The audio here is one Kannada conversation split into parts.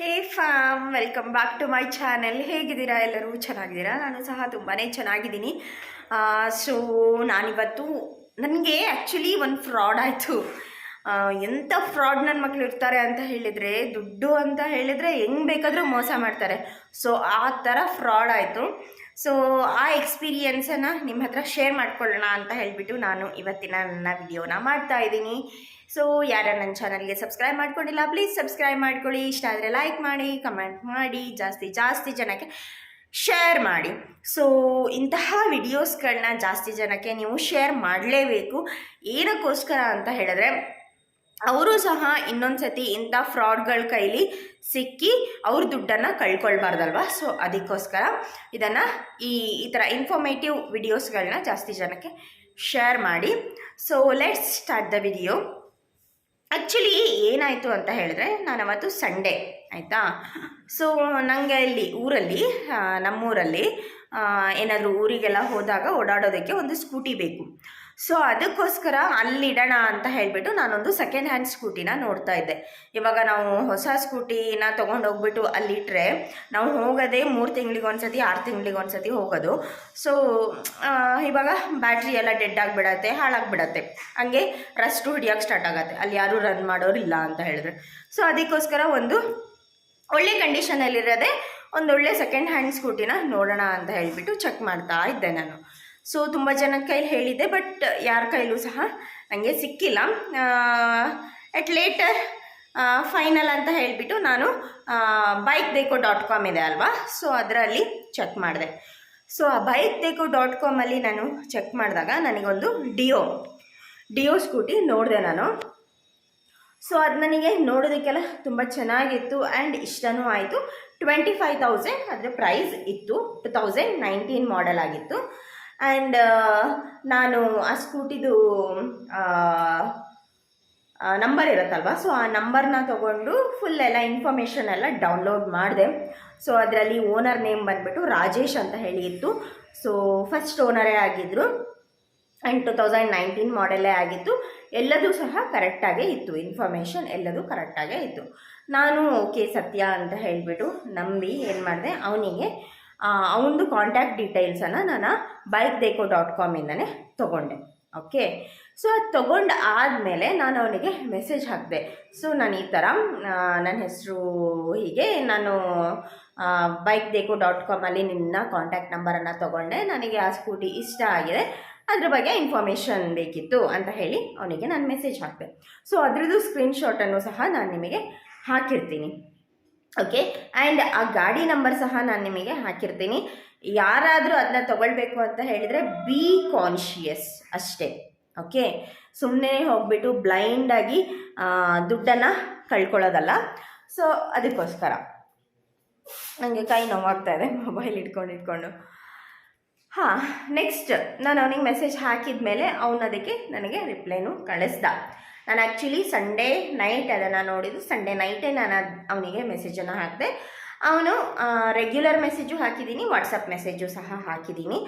Hey fam, welcome back to my channel. ಹೇಗಿದ್ದೀರಾ ಎಲ್ಲರೂ? ಚೆನ್ನಾಗಿದ್ದೀರಾ? ನಾನು ಸಹ ತುಂಬಾ ಚೆನ್ನಾಗಿದ್ದೀನಿ. ಸೊ, ನಾನಿವತ್ತು, ನನಗೆ ಆ್ಯಕ್ಚುಲಿ ಒಂದು ಫ್ರಾಡ್ ಆಯಿತು. ಎಂಥ ಫ್ರಾಡ್ ನನ್ನ ಮಕ್ಳು ಇರ್ತಾರೆ ಅಂತ ಹೇಳಿದರೆ, ದುಡ್ಡು ಅಂತ ಹೇಳಿದರೆ ಹೆಂಗೆ ಬೇಕಾದರೂ ಮೋಸ ಮಾಡ್ತಾರೆ. ಸೊ ಆ ಥರ ಫ್ರಾಡ್ ಆಯಿತು. ಸೊ ಆ ಎಕ್ಸ್ಪೀರಿಯನ್ಸನ್ನು ನಿಮ್ಮ ಹತ್ರ ಶೇರ್ ಮಾಡ್ಕೊಳ್ಳೋಣ ಅಂತ ಹೇಳಿಬಿಟ್ಟು ನಾನು ಇವತ್ತಿನ ನನ್ನ ವಿಡಿಯೋನ ಮಾಡ್ತಾ ಇದ್ದೀನಿ. ಸೊ ಯಾರು ನನ್ನ ಚಾನಲ್ಗೆ ಸಬ್ಸ್ಕ್ರೈಬ್ ಮಾಡ್ಕೊಂಡಿಲ್ಲ ಪ್ಲೀಸ್ ಸಬ್ಸ್ಕ್ರೈಬ್ ಮಾಡ್ಕೊಳ್ಳಿ. ಇಷ್ಟ ಆದರೆ ಲೈಕ್ ಮಾಡಿ ಕಮೆಂಟ್ ಮಾಡಿ, ಜಾಸ್ತಿ ಜಾಸ್ತಿ ಜನಕ್ಕೆ ಶೇರ್ ಮಾಡಿ. ಸೊ ಇಂತಹ ವಿಡಿಯೋಸ್ಗಳನ್ನ ಜಾಸ್ತಿ ಜನಕ್ಕೆ ನೀವು ಶೇರ್ ಮಾಡಲೇಬೇಕು. ಏನಕ್ಕೋಸ್ಕರ ಅಂತ ಹೇಳಿದ್ರೆ, ಅವರು ಸಹ ಇನ್ನೊಂದು ಸತಿ ಇಂಥ ಫ್ರಾಡ್ಗಳ ಕೈಲಿ ಸಿಕ್ಕಿ ಅವ್ರ ದುಡ್ಡನ್ನು ಕಳ್ಕೊಳ್ಬಾರ್ದಲ್ವ? ಸೊ ಅದಕ್ಕೋಸ್ಕರ ಇದನ್ನು ಈ ಈ ಥರ ಇನ್ಫಾರ್ಮೇಟಿವ್ ವಿಡಿಯೋಸ್ಗಳನ್ನ ಜಾಸ್ತಿ ಜನಕ್ಕೆ ಶೇರ್ ಮಾಡಿ. So let's start the video actually ಏನಾಯಿತು ಅಂತ ಹೇಳಿದ್ರೆ ನಾನು ಅವತ್ತು ಸಂಡೇ ಆಯಿತಾ? ಸೊ ನನಗೆ ಇಲ್ಲಿ ಊರಲ್ಲಿ ನಮ್ಮೂರಲ್ಲಿ ಏನಾದರೂ ಊರಿಗೆಲ್ಲ ಹೋದಾಗ ಓಡಾಡೋದಕ್ಕೆ ಒಂದು ಸ್ಕೂಟಿ ಬೇಕು. ಸೊ ಅದಕ್ಕೋಸ್ಕರ ಅಲ್ಲಿಡೋಣ ಅಂತ ಹೇಳಿಬಿಟ್ಟು ನಾನೊಂದು ಸೆಕೆಂಡ್ ಹ್ಯಾಂಡ್ ಸ್ಕೂಟಿನ ನೋಡ್ತಾ ಇದ್ದೆ. ಇವಾಗ ನಾವು ಹೊಸ ಸ್ಕೂಟಿನ ತೊಗೊಂಡೋಗ್ಬಿಟ್ಟು ಅಲ್ಲಿಟ್ಟರೆ ನಾವು ಹೋಗೋದೇ ಮೂರು ತಿಂಗಳಿಗೆ ಒಂದ್ಸತಿ, ಆರು ತಿಂಗಳಿಗೆ ಒಂದ್ಸತಿ ಹೋಗೋದು. ಸೊ ಇವಾಗ ಬ್ಯಾಟ್ರಿ ಎಲ್ಲ ಡೆಡ್ ಆಗಿಬಿಡತ್ತೆ, ಹಾಳಾಗಿಬಿಡತ್ತೆ. ಹಂಗೆ ರಸ್ಟು ಹಿಡಿಯೋಕ್ಕೆ ಸ್ಟಾರ್ಟ್ ಆಗುತ್ತೆ. ಅಲ್ಲಿ ಯಾರೂ ರನ್ ಮಾಡೋರಿಲ್ಲ ಅಂತ ಹೇಳಿದ್ರೆ. ಸೊ ಅದಕ್ಕೋಸ್ಕರ ಒಂದು ಒಳ್ಳೆ ಕಂಡೀಷನಲ್ಲಿರೋದೆ ಒಂದೊಳ್ಳೆ ಸೆಕೆಂಡ್ ಹ್ಯಾಂಡ್ ಸ್ಕೂಟಿನ ನೋಡೋಣ ಅಂತ ಹೇಳಿಬಿಟ್ಟು ಚೆಕ್ ಮಾಡ್ತಾ ಇದ್ದೆ ನಾನು. ಸೊ ತುಂಬ ಜನ ಕೈಲಿ ಹೇಳಿದ್ದೆ ಬಟ್ ಯಾರ ಕೈಲೂ ಸಹ ನನಗೆ ಸಿಕ್ಕಿಲ್ಲ. ಎಟ್ ಲೇಟರ್ ಫೈನಲ್ ಅಂತ ಹೇಳಿಬಿಟ್ಟು ನಾನು ಬೈಕ್ ದೇಕೋ ಡಾಟ್ ಕಾಮ್ ಇದೆ ಅಲ್ವಾ? ಸೊ ಅದರಲ್ಲಿ ಚೆಕ್ ಮಾಡಿದೆ. ಸೊ ಆ ಬೈಕ್ ದೇಕೋ ಡಾಟ್ ಕಾಮಲ್ಲಿ ನಾನು ಚೆಕ್ ಮಾಡಿದಾಗ ನನಗೊಂದು ಡಿಯೋ ಡಿಯೋ ಸ್ಕೂಟಿ ನೋಡಿದೆ ನಾನು. ಸೊ ಅದು ನನಗೆ ನೋಡೋದಕ್ಕೆಲ್ಲ ತುಂಬ ಚೆನ್ನಾಗಿತ್ತು ಆ್ಯಂಡ್ ಇಷ್ಟನೂ ಆಯಿತು. ಟ್ವೆಂಟಿ ಫೈವ್ ತೌಸಂಡ್ ಅದರ ಪ್ರೈಸ್ ಇತ್ತು. ಟು ತೌಸಂಡ್ ನೈನ್ಟೀನ್ ಮಾಡೆಲ್ ಆಗಿತ್ತು. ಆ್ಯಂಡ್ ನಾನು ಆ ಸ್ಕೂಟಿದು ನಂಬರ್ ಇರುತ್ತಲ್ವ? ಸೊ ಆ ನಂಬರ್ನ ತೊಗೊಂಡು ಫುಲ್ ಎಲ್ಲ ಇನ್ಫಾರ್ಮೇಷನ್ ಎಲ್ಲ ಡೌನ್ಲೋಡ್ ಮಾಡಿದೆ. ಸೊ ಅದರಲ್ಲಿ ಓನರ್ ನೇಮ್ ಬಂದುಬಿಟ್ಟು ರಾಜೇಶ್ ಅಂತ ಹೇಳಿ ಇತ್ತು. ಸೊ ಫಸ್ಟ್ ಓನರೇ ಆಗಿದ್ದರು ಆ್ಯಂಡ್ ಟು ತೌಸಂಡ್ ನೈನ್ಟೀನ್ ಮಾಡೆಲ್ಲೇ ಆಗಿತ್ತು. ಎಲ್ಲದೂ ಸಹ ಕರೆಕ್ಟಾಗೇ ಇತ್ತು. ಇನ್ಫಾರ್ಮೇಷನ್ ಎಲ್ಲದೂ ಕರೆಕ್ಟಾಗೇ ಇತ್ತು. ನಾನು ಓಕೆ ಸತ್ಯ ಅಂತ ಹೇಳಿಬಿಟ್ಟು ನಂಬಿ ಏನು ಮಾಡಿದೆ? ಅವನಿಗೆ ಅವನದು ಕಾಂಟ್ಯಾಕ್ಟ್ ಡೀಟೇಲ್ಸನ್ನು ನಾನು ಬೈಕ್ ದೇಕೋ ಡಾಟ್ ಕಾಮಿಂದನೇ ತೊಗೊಂಡೆ. ಓಕೆ ಸೊ ಅದು ತೊಗೊಂಡು ಆದಮೇಲೆ ನಾನು ಅವನಿಗೆ ಮೆಸೇಜ್ ಹಾಕಿದೆ. ಸೊ ನಾನು ಈ ಥರ ನನ್ನ ಹೆಸರು ಹೀಗೆ ನಾನು ಬೈಕ್ ದೇಕೋ ಡಾಟ್ ಕಾಮಲ್ಲಿ ನಿನ್ನ ಕಾಂಟ್ಯಾಕ್ಟ್ ನಂಬರನ್ನು ತೊಗೊಂಡೆ. ನನಗೆ ಆ ಸ್ಕೂಟಿ ಇಷ್ಟ ಆಗಿದೆ. ಅದ್ರ ಬಗ್ಗೆ ಇನ್ಫಾರ್ಮೇಷನ್ ಬೇಕಿತ್ತು ಅಂತ ಹೇಳಿ ಅವನಿಗೆ ನಾನು ಮೆಸೇಜ್ ಹಾಕಿದೆ. ಸೊ ಅದ್ರದ್ದು ಸ್ಕ್ರೀನ್ಶಾಟನ್ನು ಸಹ ನಾನು ನಿಮಗೆ ಹಾಕಿರ್ತೀನಿ. ಓಕೆ ಆ್ಯಂಡ್ ಆ ಗಾಡಿ ನಂಬರ್ ಸಹ ನಾನು ನಿಮಗೆ ಹಾಕಿರ್ತೀನಿ. ಯಾರಾದರೂ ಅದನ್ನ ತಗೊಳ್ಬೇಕು ಅಂತ ಹೇಳಿದರೆ ಬಿ ಕಾನ್ಶಿಯಸ್ ಅಷ್ಟೇ. ಓಕೆ ಸುಮ್ಮನೆ ಹೋಗ್ಬಿಟ್ಟು ಬ್ಲೈಂಡಾಗಿ ದುಡ್ಡನ್ನು ಕಳ್ಕೊಳ್ಳೋದಲ್ಲ. ಸೊ ಅದಕ್ಕೋಸ್ಕರ. ನನಗೆ ಕೈ ನೋವಾಗ್ತಾ ಇದೆ ಮೊಬೈಲ್ ಇಟ್ಕೊಂಡು ಇಟ್ಕೊಂಡು. ಹಾಂ ನೆಕ್ಸ್ಟ್ ನಾನು ಅವನಿಗೆ ಮೆಸೇಜ್ ಹಾಕಿದ ಮೇಲೆ ಅವನು ಅದಕ್ಕೆ ನನಗೆ ರಿಪ್ಲೈನು ಕಳಿಸ್ದ. ನಾನು ಆ್ಯಕ್ಚುಲಿ ಸಂಡೇ ನೈಟ್ ಅದನ್ನು ನೋಡಿದ್ದು. ಸಂಡೇ ನೈಟೇ ನಾನು ಅವನಿಗೆ ಮೆಸೇಜನ್ನು ಹಾಕಿದೆ. ಅವನು ರೆಗ್ಯುಲರ್ ಮೆಸೇಜು ಹಾಕಿದ್ದೀನಿ ವಾಟ್ಸಪ್ ಮೆಸೇಜು ಸಹ ಹಾಕಿದ್ದೀನಿ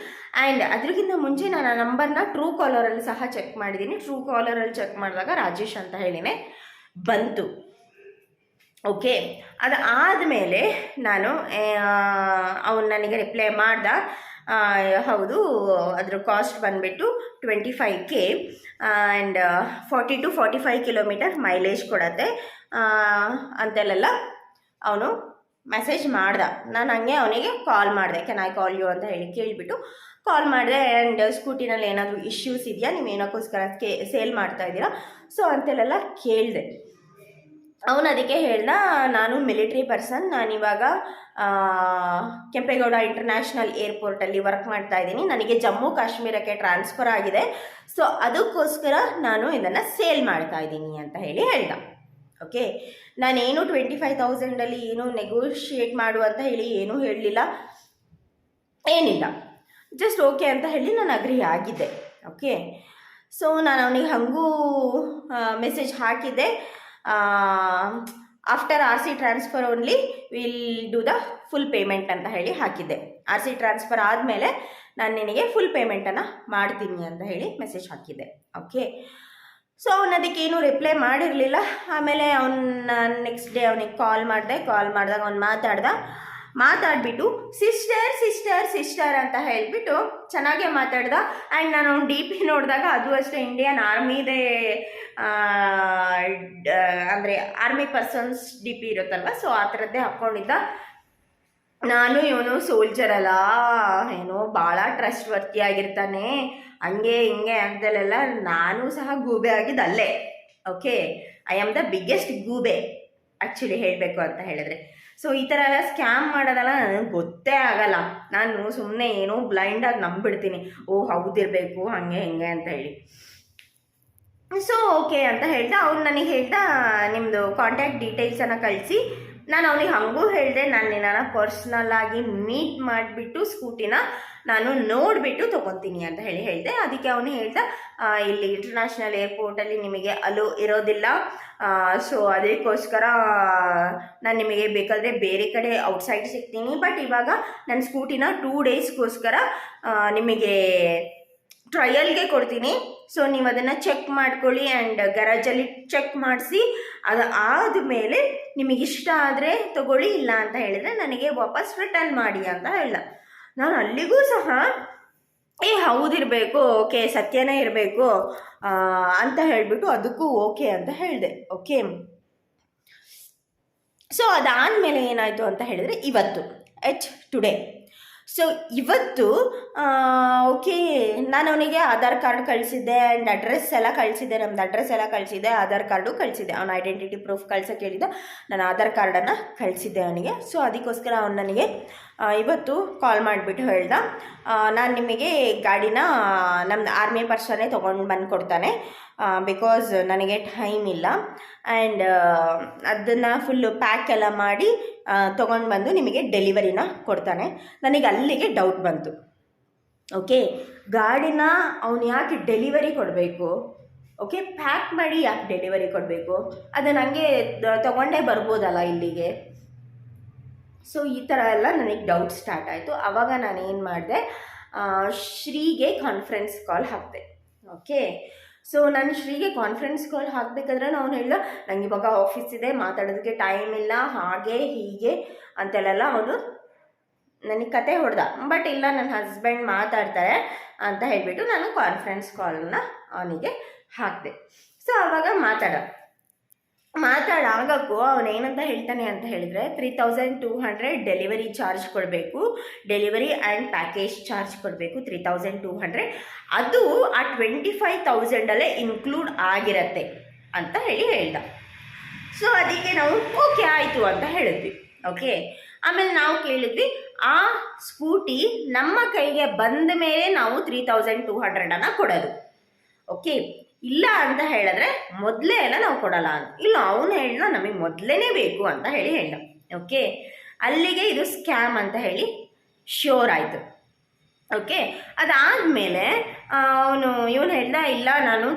ಆ್ಯಂಡ್ ಅದ್ರಗಿಂತ ಮುಂಚೆ ನಾನು ಆ ನಂಬರ್ನ ಟ್ರೂ ಕಾಲರಲ್ಲಿ ಸಹ ಚೆಕ್ ಮಾಡಿದ್ದೀನಿ ಟ್ರೂ ಕಾಲರಲ್ಲಿ ಚೆಕ್ ಮಾಡಿದಾಗ ರಾಜೇಶ್ ಅಂತ ಹೇಳಿನೇ ಬಂತು. ಓಕೆ ಅದು ಆದಮೇಲೆ ನಾನು ಅವನು ನನಗೆ ರಿಪ್ಲೈ ಮಾಡ್ದ. ಹೌದು, ಅದರ ಕಾಸ್ಟ್ ಬಂದುಬಿಟ್ಟು twenty five K and forty to forty five kilometre mileage ಕೊಡತ್ತೆ. ಅಂತೆಲ್ಲ ಅವನು ಮೆಸೇಜ್ ಮಾಡ್ದ. ನಾನು ಹಂಗೆ ಅವನಿಗೆ ಕಾಲ್ ಮಾಡಿದೆ. ಕೆನ್ ಐ ಕಾಲ್ ಯು ಅಂತ ಹೇಳಿ ಕೇಳಿಬಿಟ್ಟು ಕಾಲ್ ಮಾಡಿದೆ. ಆ್ಯಂಡ್ ಸ್ಕೂಟಿನಲ್ಲಿ ಏನಾದರೂ ಇಶ್ಯೂಸ್ ಇದೆಯಾ? ನೀವು ಏನಕ್ಕೋಸ್ಕರ ಕೇ ಸೇಲ್ ಮಾಡ್ತಾ ಇದ್ದೀರಾ? ಸೊ ಅಂತೆಲ್ಲ ಕೇಳಿದೆ. ಅವನು ಅದಕ್ಕೆ ಹೇಳ್ದ, ನಾನು ಮಿಲಿಟ್ರಿ ಪರ್ಸನ್ ನಾನು ಇವಾಗ ಕೆಂಪೇಗೌಡ ಇಂಟರ್ನ್ಯಾಷನಲ್ ಏರ್ಪೋರ್ಟಲ್ಲಿ ವರ್ಕ್ ಮಾಡ್ತಾ ಇದ್ದೀನಿ. ನನಗೆ ಜಮ್ಮು ಕಾಶ್ಮೀರಕ್ಕೆ ಟ್ರಾನ್ಸ್ಫರ್ ಆಗಿದೆ. ಸೊ ಅದಕ್ಕೋಸ್ಕರ ನಾನು ಇದನ್ನು ಸೇಲ್ ಮಾಡ್ತಾ ಇದ್ದೀನಿ ಅಂತ ಹೇಳಿ ಹೇಳ್ದ. ಓಕೆ ನಾನೇನು ಟ್ವೆಂಟಿ ಫೈವ್ ತೌಸಂಡಲ್ಲಿ ಏನು ನೆಗೋಷಿಯೇಟ್ ಮಾಡು ಅಂತ ಹೇಳಿ ಏನೂ ಹೇಳಲಿಲ್ಲ. ಏನಿಲ್ಲ. ಜಸ್ಟ್ ಓಕೆ ಅಂತ ಹೇಳಿ ನಾನು ಅಗ್ರಿ ಆಗಿದ್ದೆ. ಓಕೆ ಸೊ ನಾನು ಅವನಿಗೆ ಹಾಗೂ ಮೆಸೇಜ್ ಹಾಕಿದ್ದೆ. After R C transfer only will do the full payment ಅಂತ ಹೇಳಿ ಹಾಕಿದ್ದೆ. ಆರ್ ಸಿ ಟ್ರಾನ್ಸ್ಫರ್ ಆದಮೇಲೆ ನಾನು ನಿನಗೆ ಫುಲ್ ಪೇಮೆಂಟನ್ನು ಮಾಡ್ತೀನಿ ಅಂತ ಹೇಳಿ ಮೆಸೇಜ್ ಹಾಕಿದ್ದೆ. ಓಕೆ ಸೊ ಅವನು ಅದಕ್ಕೇನು ರಿಪ್ಲೈ ಮಾಡಿರಲಿಲ್ಲ. ಆಮೇಲೆ ಅವ್ನ ನೆಕ್ಸ್ಟ್ ಡೇ ಅವನಿಗೆ ಕಾಲ್ ಮಾಡಿದೆ. ಕಾಲ್ ಮಾಡಿದಾಗ ಅವ್ನು ಮಾತಾಡ್ದ. ಮಾತಾಡ್ಬಿಟ್ಟು ಸಿಸ್ಟರ್ ಸಿಸ್ಟರ್ ಸಿಸ್ಟರ್ ಅಂತ ಹೇಳಿಬಿಟ್ಟು ಚೆನ್ನಾಗೇ ಮಾತಾಡ್ದ. ಆ್ಯಂಡ್ ನಾನು ಡಿ ಪಿ ನೋಡಿದಾಗ ಅದು ಅಷ್ಟೇ ಇಂಡಿಯನ್ ಆರ್ಮಿದೇ ಅಂದರೆ ಆರ್ಮಿ ಪರ್ಸನ್ಸ್ ಡಿ ಪಿ ಇರುತ್ತಲ್ವ? ಸೊ ಆ ಥರದ್ದೇ ಹಾಕ್ಕೊಂಡಿದ್ದ ನಾನು ಇವನು ಸೋಲ್ಜರ್ ಅಲ್ಲ. ಏನೋ ಭಾಳ ಟ್ರಸ್ಟ್ ವರ್ತಿ ಆಗಿರ್ತಾನೆ. ಹಂಗೆ ಹಿಂಗೆ ಅಂತಲೆಲ್ಲ ನಾನು ಸಹ ಗೂಬೆ ಆಗಿದ್ದು ಅಲ್ಲೇ okay I am the biggest ಗೂಬೆ ಆ್ಯಕ್ಚುಲಿ ಹೇಳಬೇಕು ಅಂತ ಹೇಳಿದ್ರೆ. ಸೊ ಈ ಥರ ಎಲ್ಲ ಸ್ಕ್ಯಾಮ್ ಮಾಡೋದಲ್ಲ ನನಗೆ ಗೊತ್ತೇ ಆಗಲ್ಲ. ನಾನು ಸುಮ್ಮನೆ ಏನೋ ಬ್ಲೈಂಡಾಗಿ ನಂಬಿಡ್ತೀನಿ. ಓ, ಹೌದಿರಬೇಕು, ಹಾಗೆ, ಹಿಂಗೆ ಅಂತ ಹೇಳಿ. ಸೊ ಓಕೆ ಅಂತ ಹೇಳ್ತಾ ಅವ್ನು ನನಗೆ ಹೇಳ್ತಾ ನಿಮ್ಮದು ಕಾಂಟ್ಯಾಕ್ಟ್ ಡೀಟೇಲ್ಸನ್ನು ಕಳಿಸಿ. ನಾನು ಅವನಿಗೆ ಹಂಗೂ ಹೇಳಿದೆ, ನಾನು ನಿನ್ನ ಪರ್ಸ್ನಲ್ ಆಗಿ ಮೀಟ್ ಮಾಡಿಬಿಟ್ಟು ಸ್ಕೂಟಿನ ನಾನು ನೋಡಿಬಿಟ್ಟು ತೊಗೊತೀನಿ ಅಂತ ಹೇಳಿ ಹೇಳಿದೆ. ಅದಕ್ಕೆ ಅವನು ಹೇಳ್ದ ಇಲ್ಲಿ ಇಂಟರ್ನ್ಯಾಷನಲ್ ಏರ್ಪೋರ್ಟಲ್ಲಿ ನಿಮಗೆ ಅಲೋ ಇರೋದಿಲ್ಲ. ಸೊ ಅದಕ್ಕೋಸ್ಕರ ನಾನು ನಿಮಗೆ ಬೇಕಾದರೆ ಬೇರೆ ಕಡೆ ಔಟ್ಸೈಡ್ ಸಿಗ್ತೀನಿ. ಬಟ್ ಇವಾಗ ನನ್ನ ಸ್ಕೂಟಿನ ಟೂ ಡೇಸ್ಗೋಸ್ಕರ ನಿಮಗೆ ಟ್ರಯಲ್ಗೆ ಕೊಡ್ತೀನಿ. ಸೊ ನೀವು ಅದನ್ನು ಚೆಕ್ ಮಾಡ್ಕೊಳ್ಳಿ ಆ್ಯಂಡ್ ಗರಾಜಲ್ಲಿ ಚೆಕ್ ಮಾಡಿಸಿ, ಅದು ಆದಮೇಲೆ ನಿಮಗೆ ಇಷ್ಟ ಆದರೆ ತಗೊಳ್ಳಿ, ಇಲ್ಲ ಅಂತ ಹೇಳಿದರೆ ನನಗೆ ವಾಪಸ್ ರಿಟರ್ನ್ ಮಾಡಿ ಅಂತ ಹೇಳ. ನಾನು ಅಲ್ಲಿಗೂ ಸಹ, ಏ ಹೌದಿರಬೇಕು ಓಕೆ, ಸತ್ಯನೇ ಇರಬೇಕು ಅಂತ ಹೇಳಿಬಿಟ್ಟು ಅದಕ್ಕೂ ಓಕೆ ಅಂತ ಹೇಳಿದೆ. ಓಕೆ? ಸೊ ಅದಾದಮೇಲೆ ಏನಾಯಿತು ಅಂತ ಹೇಳಿದರೆ, ಇವತ್ತು ಎಚ್ ಟುಡೇ ಸೊ ಇವತ್ತು ಓಕೆ ನಾನು ಅವನಿಗೆ ಆಧಾರ್ ಕಾರ್ಡ್ ಕಳಿಸಿದ್ದೆ ಆ್ಯಂಡ್ ಅಡ್ರೆಸ್ ಎಲ್ಲ ಕಳಿಸಿದ್ದೆ, ನಮ್ದು ಅಡ್ರೆಸ್ ಎಲ್ಲ ಕಳಿಸಿದ್ದೆ, ಆಧಾರ್ ಕಾರ್ಡು ಕಳಿಸಿದ್ದೆ, ಅವನ ಐಡೆಂಟಿಟಿ ಪ್ರೂಫ್ ಕಳ್ಸೋಕೆ ಹೇಳಿದ್ದ, ನಾನು ಆಧಾರ್ ಕಾರ್ಡನ್ನು ಕಳಿಸಿದ್ದೆ ಅವನಿಗೆ. ಸೊ ಅದಕ್ಕೋಸ್ಕರ ಅವನು ನನಗೆ ಇವತ್ತು ಕಾಲ್ ಮಾಡಿಬಿಟ್ಟು ಹೇಳ್ದ. ನಾನು ನಿಮಗೆ ಗಾಡಿನ ನಮ್ಮದು ಆರ್ಮಿ ಪರ್ಸನ್ನೇ ತೊಗೊಂಡು ಬಂದು ಕೊಡ್ತಾನೆ. ಬಿಕಾಸ್ ನನಗೆ ಟೈಮ್ ಇಲ್ಲ. ಆ್ಯಂಡ್ ಅದನ್ನು ಫುಲ್ಲು ಪ್ಯಾಕ್ ಎಲ್ಲ ಮಾಡಿ ತೊಗೊಂಡು ಬಂದು ನಿಮಗೆ ಡೆಲಿವರಿನ ಕೊಡ್ತಾನೆ. ನನಗೆ ಅಲ್ಲಿಗೆ ಡೌಟ್ ಬಂತು. ಓಕೆ ಗಾಡಿನ ಅವನು ಯಾಕೆ ಡೆಲಿವರಿ ಕೊಡಬೇಕು? ಓಕೆ ಪ್ಯಾಕ್ ಮಾಡಿ ಯಾಕೆ ಡೆಲಿವರಿ ಕೊಡಬೇಕು? ಅದು ನನಗೆ ತೊಗೊಂಡೇ ಬರ್ಬೋದಲ್ಲ ಇಲ್ಲಿಗೆ. ಸೊ ಈ ಥರ ಎಲ್ಲ ನನಗೆ ಡೌಟ್ ಸ್ಟಾರ್ಟ್ ಆಯಿತು. ಆವಾಗ ನಾನು ಏನು ಮಾಡಿದೆ ಶ್ರೀಗೆ ಕಾನ್ಫರೆನ್ಸ್ ಕಾಲ್ ಹಾಕಿದೆ. ಓಕೆ ಸೊ ನಾನು ಶ್ರೀಗೆ ಕಾನ್ಫರೆನ್ಸ್ ಕಾಲ್ ಹಾಕಬೇಕಾದ್ರೆ ಅವ್ನು ಹೇಳ ನಂಗೆ ಇವಾಗ ಆಫೀಸ್ ಇದೆ, ಮಾತಾಡೋದಕ್ಕೆ ಟೈಮ್ ಇಲ್ಲ, ಹಾಗೆ, ಹೀಗೆ ಅಂತೆಲ್ಲ ಅವನು ನನಗೆ ಕತೆ ಹೊಡೆದ. ಬಟ್ ಇಲ್ಲ ನನ್ನ ಹಸ್ಬೆಂಡ್ ಮಾತಾಡ್ತಾರೆ ಅಂತ ಹೇಳಿಬಿಟ್ಟು ನಾನು ಕಾನ್ಫರೆನ್ಸ್ ಕಾಲ್ನ ಅವನಿಗೆ ಹಾಕಿದೆ. ಸೊ ಆವಾಗ ಮಾತಾಡ ಮಾತಾಡಾಗಕ್ಕೂ ಏನಂತ ಹೇಳ್ತಾನೆ ಅಂತ ಹೇಳಿದರೆ three thousand two hundred delivery charge ಕೊಡಬೇಕು. ಡೆಲಿವರಿ ಆ್ಯಂಡ್ ಪ್ಯಾಕೇಜ್ ಚಾರ್ಜ್ ಕೊಡಬೇಕು ತ್ರೀ ತೌಸಂಡ್ ಟೂ ಹಂಡ್ರೆಡ್ ಅದು ಆ ಟ್ವೆಂಟಿ ಫೈವ್ ತೌಸಂಡಲ್ಲೇ ಇನ್ಕ್ಲೂಡ್ ಆಗಿರತ್ತೆ ಅಂತ ಹೇಳಿ ಹೇಳ್ದ. ಸೊ ಅದಕ್ಕೆ ನಾವು ಓಕೆ ಆಯಿತು ಅಂತ ಹೇಳಿದ್ವಿ. ಓಕೆ ಆಮೇಲೆ ನಾವು ಕೇಳಿದ್ವಿ, ಆ ಸ್ಕೂಟಿ ನಮ್ಮ ಕೈಗೆ ಬಂದ ಮೇಲೆ ನಾವು ತ್ರೀ ತೌಸಂಡ್ ಟೂ ಹಂಡ್ರೆಡನ್ನು ಕೊಡೋದು. ಓಕೆ ಇಲ್ಲ ಅಂತ ಹೇಳಿದ್ರೆ ಮೊದಲೇ ಎಲ್ಲ ನಾವು ಕೊಡಲ್ಲ ಅಂತ. ಇಲ್ಲ, ಅವನು ಹೇಳ್ದ ನಮಗೆ ಮೊದಲೇ ಬೇಕು ಅಂತ ಹೇಳಿ ಹೇಳ್ದ. ಓಕೆ ಅಲ್ಲಿಗೆ ಇದು ಸ್ಕ್ಯಾಮ್ ಅಂತ ಹೇಳಿ ಶ್ಯೂರ್ ಆಯಿತು. ಓಕೆ ಅದಾದಮೇಲೆ ಅವನು, ಇವನು ಹೇಳ್ದ, ಇಲ್ಲ, ನಾನು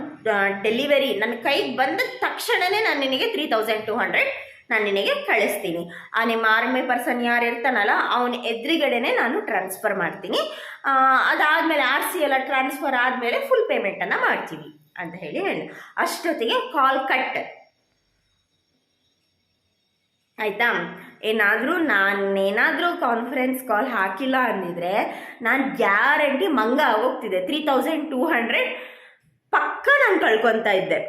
ಡೆಲಿವರಿ ನನ್ನ ಕೈಗೆ ಬಂದ ತಕ್ಷಣವೇ ನಾನು ನಿನಗೆ ತ್ರೀ ತೌಸಂಡ್ ಟು ಹಂಡ್ರೆಡ್ ನಾನು ನಿನಗೆ ಕಳಿಸ್ತೀನಿ. ಆ ನಿಮ್ಮ ಆರ್ಮಿ ಪರ್ಸನ್ ಯಾರು ಇರ್ತಾನಲ್ಲ, ಅವನ ಎದುರುಗಡೆನೆ ನಾನು ಟ್ರಾನ್ಸ್ಫರ್ ಮಾಡ್ತೀನಿ. ಅದಾದಮೇಲೆ ಆರ್ ಸಿ ಎಲ್ಲ ಟ್ರಾನ್ಸ್ಫರ್ ಆದಮೇಲೆ ಫುಲ್ ಪೇಮೆಂಟನ್ನು ಮಾಡ್ತೀವಿ ಅಂತ ಹೇಳಿ ಹೇಳಿ. ಅಷ್ಟೊತ್ತಿಗೆ ಕಾಲ್ ಕಟ್ ಆಯಿತಾ? ಏನಾದರೂ ನಾನೇನಾದರೂ ಕಾನ್ಫರೆನ್ಸ್ ಕಾಲ್ ಹಾಕಿಲ್ಲ ಅಂದಿದ್ರೆ ನಾನು ಗ್ಯಾರಂಟಿ ಮಂಗ ಆಗೋಗ್ತಿದ್ದೆ ತ್ರೀ ತೌಸಂಡ್ ಟೂ ಹಂಡ್ರೆಡ್ ಪಕ್ಕ ನಾನು ಕಳ್ಕೊತಾ ಇದ್ದೆ.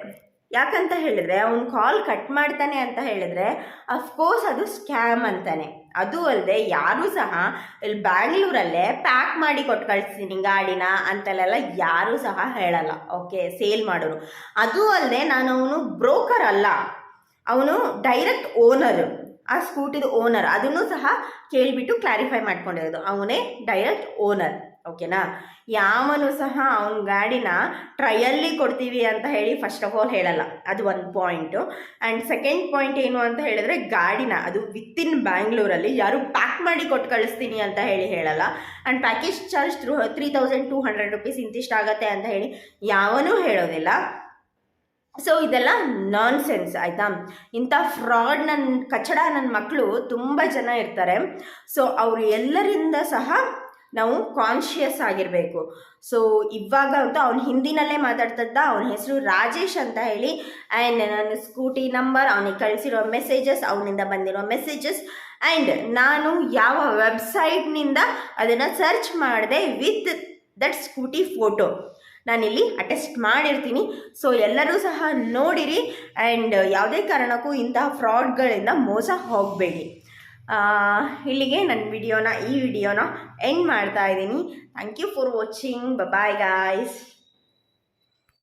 ಯಾಕಂತ ಹೇಳಿದ್ರೆ ಅವ್ನು ಕಾಲ್ ಕಟ್ ಮಾಡ್ತಾನೆ ಅಂತ ಹೇಳಿದ್ರೆ ಅಫ್ಕೋರ್ಸ್ ಅದು ಸ್ಕ್ಯಾಮ್ ಅಂತಾನೆ. ಅದು ಅಲ್ಲದೆ ಯಾರೂ ಸಹ ಇಲ್ಲಿ ಬ್ಯಾಂಗ್ಳೂರಲ್ಲೇ ಪ್ಯಾಕ್ ಮಾಡಿ ಕೊಟ್ಟು ಕಳಿಸ್ತೀನಿ ಗಾಡಿನ ಅಂತಲ್ಲೆಲ್ಲ ಯಾರೂ ಸಹ ಹೇಳಲ್ಲ. ಓಕೆ ಸೇಲ್ ಮಾಡೋರು. ಅದು ಅಲ್ಲದೆ ನಾನು ಅವನು ಬ್ರೋಕರ್ ಅಲ್ಲ. ಅವನು ಡೈರೆಕ್ಟ್ ಓನರ್ ಆ ಸ್ಕೂಟಿದು ಓನರ್ ಅದನ್ನು ಸಹ ಕೇಳಿಬಿಟ್ಟು ಕ್ಲಾರಿಫೈ ಮಾಡ್ಕೊಂಡಿರೋದು. ಅವನೇ ಡೈರೆಕ್ಟ್ ಓನರ್ ಓಕೆನಾ? ಯಾವನು ಸಹ ಅವನ ಗಾಡಿನ ಟ್ರಯಲ್ಲಿ ಕೊಡ್ತೀವಿ ಅಂತ ಹೇಳಿ ಫಸ್ಟ್ ಆಫ್ ಆಲ್ ಹೇಳಲ್ಲ. ಅದು ಒಂದು ಪಾಯಿಂಟು ಆ್ಯಂಡ್ ಸೆಕೆಂಡ್ ಪಾಯಿಂಟ್ ಏನು ಅಂತ ಹೇಳಿದ್ರೆ ಗಾಡಿನ, ಅದು ವಿತಿನ್ ಬ್ಯಾಂಗ್ಳೂರಲ್ಲಿ ಯಾರು ಪ್ಯಾಕ್ ಮಾಡಿ ಕೊಟ್ಟು ಕಳಿಸ್ತೀನಿ ಅಂತ ಹೇಳಿ ಹೇಳಲ್ಲ. And package charge three thousand two hundred rupees ಇಂತಿಷ್ಟಾಗತ್ತೆ ಅಂತ ಹೇಳಿ ಯಾವನೂ ಹೇಳೋದಿಲ್ಲ. ಸೊ ಇದೆಲ್ಲ ನಾನ್ ಸೆನ್ಸ್ ಆಯಿತಾ? ಇಂಥ ಫ್ರಾಡ್ ನನ್ನ ಕಚಡ ನನ್ನ ಮಕ್ಕಳು ತುಂಬ ಜನ ಇರ್ತಾರೆ. ಸೊ ಅವರು ಎಲ್ಲರಿಂದ ಸಹ ನಾವು ಕಾನ್ಷಿಯಸ್ ಆಗಿರಬೇಕು. ಸೊ ಇವಾಗ ಅಂತೂ ಅವ್ನು ಹಿಂದಿನಲ್ಲೇ ಮಾತಾಡ್ತಿದ್ದ, ಅವನ ಹೆಸರು ರಾಜೇಶ್ ಅಂತ ಹೇಳಿ ಆ್ಯಂಡ್ ನನ್ನ ಸ್ಕೂಟಿ ನಂಬರ್ ಅವನಿಗೆ ಕಳಿಸಿರೋ ಮೆಸೇಜಸ್ ಅವನಿಂದ ಬಂದಿರೋ ಮೆಸೇಜಸ್ ಆ್ಯಂಡ್ ನಾನು ಯಾವ ವೆಬ್ಸೈಟ್ನಿಂದ ಅದನ್ನು ಸರ್ಚ್ ಮಾಡಿದೆ ವಿತ್ ದಟ್ ಸ್ಕೂಟಿ ಫೋಟೋ ನಾನಿಲ್ಲಿ ಅಟೆಸ್ಟ್ ಮಾಡಿರ್ತೀನಿ. ಸೊ ಎಲ್ಲರೂ ಸಹ ನೋಡಿರಿ ಆ್ಯಂಡ್ ಯಾವುದೇ ಕಾರಣಕ್ಕೂ ಇಂತಹ ಫ್ರಾಡ್ಗಳಿಂದ ಮೋಸ ಹೋಗಬೇಡಿ. ಇಲ್ಲಿಗೆ ನನ್ನ ವಿಡಿಯೋನ ಈ ವಿಡಿಯೋನ ಎಂಡ್ ಮಾಡ್ತಾ ಇದ್ದೀನಿ. Thank you for watching bye guys